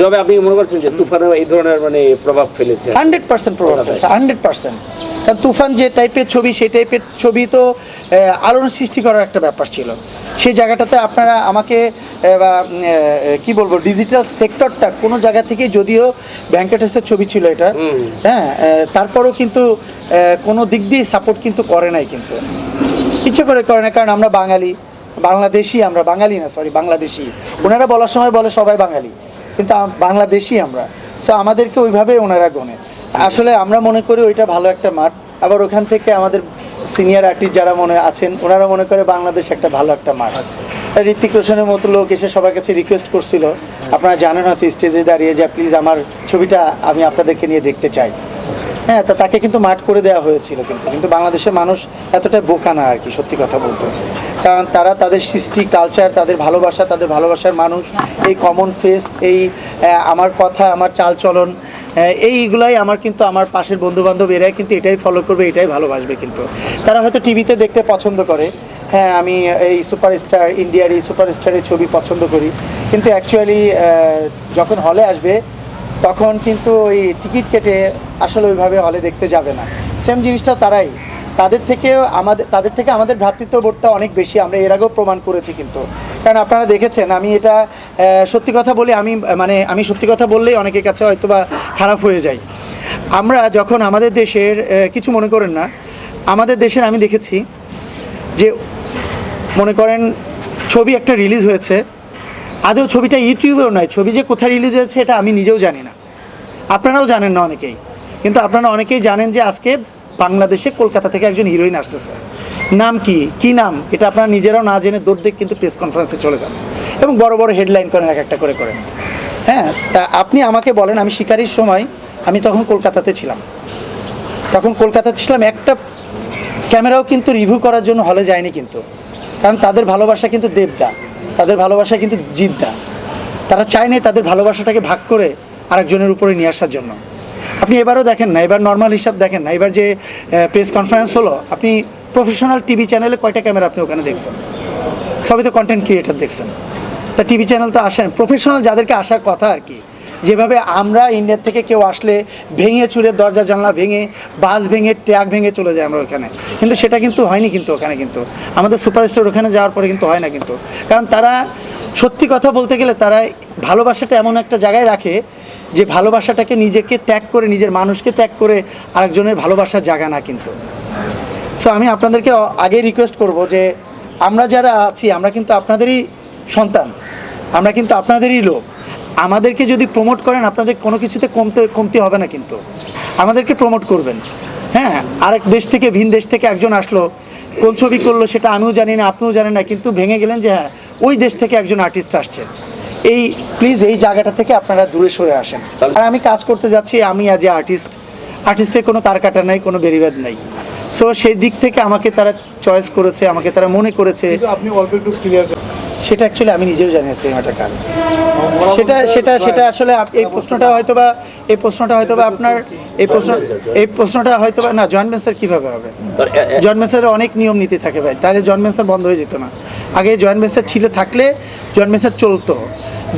তবে আপনি মনে করছেন যে তুফানও এই ধরনের মানে প্রভাব ফেলেছে? হান্ড্রেড পার্সেন্ট প্রভাব। ফেলছে হান্ড্রেড পার্সেন্ট। কারণ তুফান যে টাইপের ছবি সেই টাইপের ছবি তো আলোড়ন সৃষ্টি করার একটা ব্যাপার ছিল। সেই জায়গাটাতে আপনারা আমাকে কি বলব ডিজিটাল সেক্টরটা কোনো জায়গা থেকে যদিও ব্যাংকেটাসের ছবি ছিল এটা হ্যাঁ তারপরেও কিন্তু কোনো দিক দিয়ে সাপোর্ট কিন্তু করে নাই কিন্তু। ইচ্ছে করে করে না কারণ আমরা বাঙালি বাংলাদেশি আমরা বাঙালি না সরি বাংলাদেশি। ওনারা বলার সময় বলে সবাই বাঙালি। কিন্তু বাংলাদেশি আমরা। সো আমাদেরকে ওইভাবে ওনারা গণে আসলে আমরা মনে করি ওইটা ভালো একটা মাঠ। আবার ওখান থেকে আমাদের সিনিয়র আর্টিস্ট যারা মনে আছেন ওনারা মনে করে বাংলাদেশ একটা ভালো একটা মাঠ। ঋতিক রোশনের মতো লোক এসে সবার কাছে রিকোয়েস্ট করছিল। আপনারা জানেন হয়তো স্টেজে দাঁড়িয়ে যে প্লিজ আমার ছবিটা আমি আপনাদেরকে নিয়ে দেখতে চাই। হ্যাঁ তা তাকে কিন্তু মাঠ করে দেওয়া হয়েছিল কিন্তু। কিন্তু বাংলাদেশের মানুষ এতটা বোকা না আর কি, সত্যি কথা বলতে। কারণ তারা তাদের সৃষ্টি কালচার তাদের ভালোবাসা, তাদের ভালোবাসার মানুষ। এই কমন ফেস এই আমার কথা, আমার চালচলন এইগুলাই আমার কিন্তু আমার পাশের বন্ধু বান্ধব এরাই কিন্তু এটাই ফলো করবে, এটাই ভালোবাসবে কিন্তু। তারা হয়তো টিভিতে দেখতে পছন্দ করে। হ্যাঁ আমি এই সুপারস্টার ইন্ডিয়ার এই সুপারস্টারের ছবি পছন্দ করি। কিন্তু অ্যাকচুয়ালি যখন হলে আসবে তখন কিন্তু ওই টিকিট কেটে আসলে ওইভাবে হলে দেখতে যাবে না। সেম জিনিসটা তারাই। তাদের থেকেও আমাদের, তাদের থেকে আমাদের ভ্রাতৃত্ববোধটা অনেক বেশি। আমরা এর আগেও প্রমাণ করেছি কিন্তু। কারণ আপনারা দেখেছেন, আমি এটা সত্যি কথা বলি আমি মানে আমি সত্যি কথা বললেই অনেকের কাছে হয়তো বা খারাপ হয়ে যাই আমরা যখন আমাদের দেশের কিছু মনে করেন না, আমাদের দেশের আমি দেখেছি যে, মনে করেন ছবি একটা রিলিজ হয়েছে। আদৌ ছবিটা ইউটিউবেও নয়, ছবি যে কোথায় রিলিজ হয়েছে এটা আমি নিজেও জানি না। আপনারাও জানেন না অনেকেই। কিন্তু আপনারা অনেকেই জানেন যে আজকে বাংলাদেশে কলকাতা থেকে একজন হিরোইন আসতেছে। নাম কি? কি নাম? এটা আপনারা নিজেরাও না জেনে দৌড় কিন্তু প্রেস কনফারেন্সে চলে যান। এবং বড় বড় হেডলাইন করেন, এক একটা করে করেন। হ্যাঁ তা আপনি আমাকে বলেন, আমি শিকারির সময় আমি তখন কলকাতাতে ছিলাম। তখন কলকাতাতে ছিলাম, একটা ক্যামেরাও কিন্তু রিভিউ করার জন্য হলে যায়নি কিন্তু। কারণ তাদের ভালোবাসা কিন্তু দেবদা। তাদের ভালোবাসা কিন্তু জিদ্দা। তারা চায় নাই তাদের ভালোবাসাটাকে ভাগ করে আরেকজনের উপরে নিয়ে আসার জন্য। আপনি এবারও দেখেন না, এবার নর্মাল হিসাব দেখেন না। এবার যে প্রেস কনফারেন্স হলো, আপনি প্রফেশনাল টিভি চ্যানেলে কয়টা ক্যামেরা আপনি ওখানে দেখছেন? সবই তো কন্টেন্ট ক্রিয়েটার দেখছেন। তা টিভি চ্যানেল তো আসেন। প্রফেশনাল যাদেরকে আসার কথা আর কি। যেভাবে আমরা ইন্ডিয়ার থেকে কেউ আসলে ভেঙে চুরে দরজা, জানলা ভেঙে, বাস ভেঙে ট্র্যাক ভেঙে চলে যায় আমরা ওখানে। কিন্তু সেটা কিন্তু হয়নি কিন্তু ওখানে কিন্তু। আমাদের সুপারস্টার ওখানে যাওয়ার পরে কিন্তু হয় না কিন্তু। কারণ তারা সত্যি কথা বলতে গেলে তারা ভালোবাসাটা এমন একটা জায়গায় রাখে যে ভালোবাসাটাকে নিজেকে ত্যাগ করে, নিজের মানুষকে ত্যাগ করে আরেকজনের ভালোবাসার জায়গা না কিন্তু। সো আমি আপনাদেরকে আগে রিকোয়েস্ট করব যে আমরা যারা আছি, আমরা কিন্তু আপনাদেরই সন্তান। আমরা কিন্তু আপনাদেরই লোক। আমাদেরকে যদি প্রমোট করেন, আপনাদের কোনো কিছুতে কমতে, কমতি হবে না কিন্তু। আমাদেরকে প্রমোট করবেন। হ্যাঁ আরেক দেশ থেকে, ভিন দেশ থেকে একজন আসলো, কোন ছবি করল সেটা আমিও জানি না, আপনিও জানেন না, কিন্তু ভেঙে গেলেন যে হ্যাঁ ওই দেশ থেকে একজন আর্টিস্ট আসছে। এই প্লিজ এই জায়গাটা থেকে আপনারা দূরে সরে আসেন। আর আমি কাজ করতে যাচ্ছি, আমি অ্যাজ এ আর্টিস্ট আর্টিস্টের কোনো তার কাটা নাই, কোনো বেরিবাদ নাই। সো সেই দিক থেকে আমাকে তারা চয়েস করেছে, আমাকে তারা মনে করেছে। আপনি অল্প একটু ক্লিয়ার সেটা অ্যাকচুয়ালি আমি নিজেও জানি না সিনেমাটা কার সেটা সেটা সেটা আসলে এই প্রশ্নটা হয়তো বা এই প্রশ্নটা হয়তো বা আপনার এই প্রশ্ন এই প্রশ্নটা হয়তো বা না জয়েন্ট ভেঞ্চার কীভাবে হবে? জয়েন্ট ভেঞ্চারের অনেক নিয়ম নীতি থাকে ভাই। তাহলে জয়েন্ট ভেঞ্চার বন্ধ হয়ে যেত না। আগে জয়েন্ট ভেঞ্চার ছিল থাকলে জয়েন্ট ভেঞ্চার চলতো।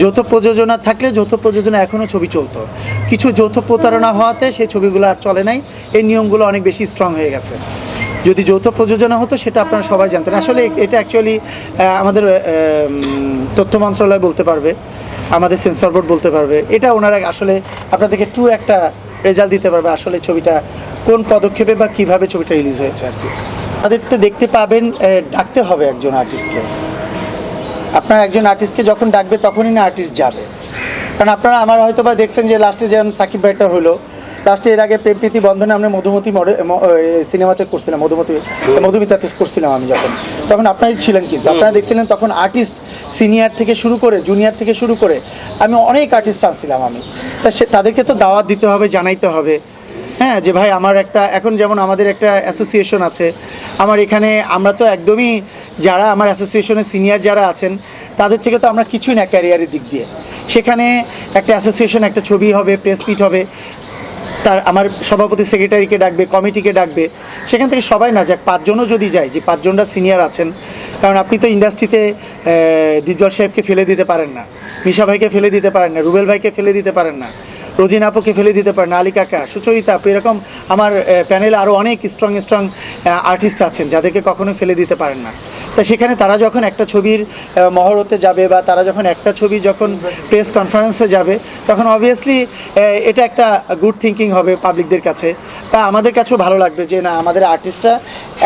যৌথ প্রযোজনা থাকলে যৌথ প্রযোজনা এখনও ছবি চলতো। কিছু যৌথ প্রতারণা হওয়াতে সেই ছবিগুলো আর চলে নাই। এই নিয়মগুলো অনেক বেশি স্ট্রং হয়ে গেছে। যদি যৌথ প্রযোজনা হতো, সেটা আপনারা সবাই জানতেন। আসলে এটা অ্যাকচুয়ালি আমাদের তথ্য মন্ত্রণালয় বলতে পারবে, আমাদের সেন্সর বোর্ড বলতে পারবে। এটা ওনারা আসলে আপনাদেরকে টু একটা রেজাল্ট দিতে পারবে আসলে ছবিটা, কোন পদক্ষেপে বা কীভাবে ছবিটা রিলিজ হয়েছে আর কি। তাদের তো দেখতে পাবেন ডাকতে হবে একজন আর্টিস্টকে আপনার একজন আর্টিস্টকে যখন ডাকবে, তখনই না আর্টিস্ট যাবে। কারণ আপনারা আমার হয়তো বা দেখছেন যে লাস্টে যেমন সাকিব ভাইটা হলো লাস্টে এর আগে প্রেম প্রীতি বন্ধনে আমরা মধুমতি সিনেমাতে করছিলাম মধুমতি মধুমিতাতে করছিলাম আমি যখন। তখন আপনারাই ছিলেন কিন্তু। আপনারা দেখছিলেন তখন আর্টিস্ট সিনিয়র থেকে শুরু করে জুনিয়র থেকে শুরু করে আমি অনেক আর্টিস্ট আনছিলাম আমি। তা সে তাদেরকে তো দাওয়াত দিতে হবে জানাইতে হবে। হ্যাঁ যে ভাই আমার একটা এখন যেমন আমাদের একটা অ্যাসোসিয়েশন আছে আমার এখানে আমরা তো একদমই যারা আমার অ্যাসোসিয়েশনের সিনিয়র যারা আছেন তাদের থেকে তো আমরা কিছুই না ক্যারিয়ারের দিক দিয়ে। সেখানে একটা অ্যাসোসিয়েশন একটা ছবি হবে প্রেস মিট হবে। তার আমার সভাপতি সেক্রেটারিকে ডাকবে, কমিটিকে ডাকবে, সেখান থেকে সবাই না যাক, পাঁচজনও যদি যায়, যে পাঁচজনরা সিনিয়র আছেন, কারণ আপনি তো ইন্ডাস্ট্রিতে দিজ্জল সাহেবকে ফেলে দিতে পারেন না, মিশা ভাইকে ফেলে দিতে পারেন না, রুবেল ভাইকে ফেলে দিতে পারেন না রোজিন আপুকে ফেলে দিতে পারেন আলী কাকা, সুচরিতা আপু, এরকম আমার প্যানেলে আরও অনেক স্ট্রং স্ট্রং আর্টিস্ট আছেন যাদেরকে কখনো ফেলে দিতে পারেন না। তা সেখানে তারা যখন একটা ছবির মহরতে যাবে বা তারা যখন একটা ছবি যখন প্রেস কনফারেন্সে যাবে, তখন অবভিয়াসলি এটা একটা গুড থিঙ্কিং হবে পাবলিকদের কাছে। বা আমাদের কাছেও ভালো লাগবে যে না, আমাদের আর্টিস্টরা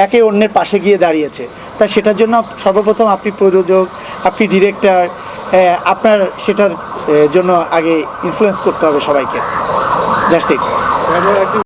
একে অন্যের পাশে গিয়ে দাঁড়িয়েছে। তা সেটার জন্য সর্বপ্রথম আপনি প্রযোজক, আপনি ডিরেক্টর আপনার সেটার জন্য আগে ইনফ্লুয়েন্স করতে হবে সবাইকে দ্যাটস ইট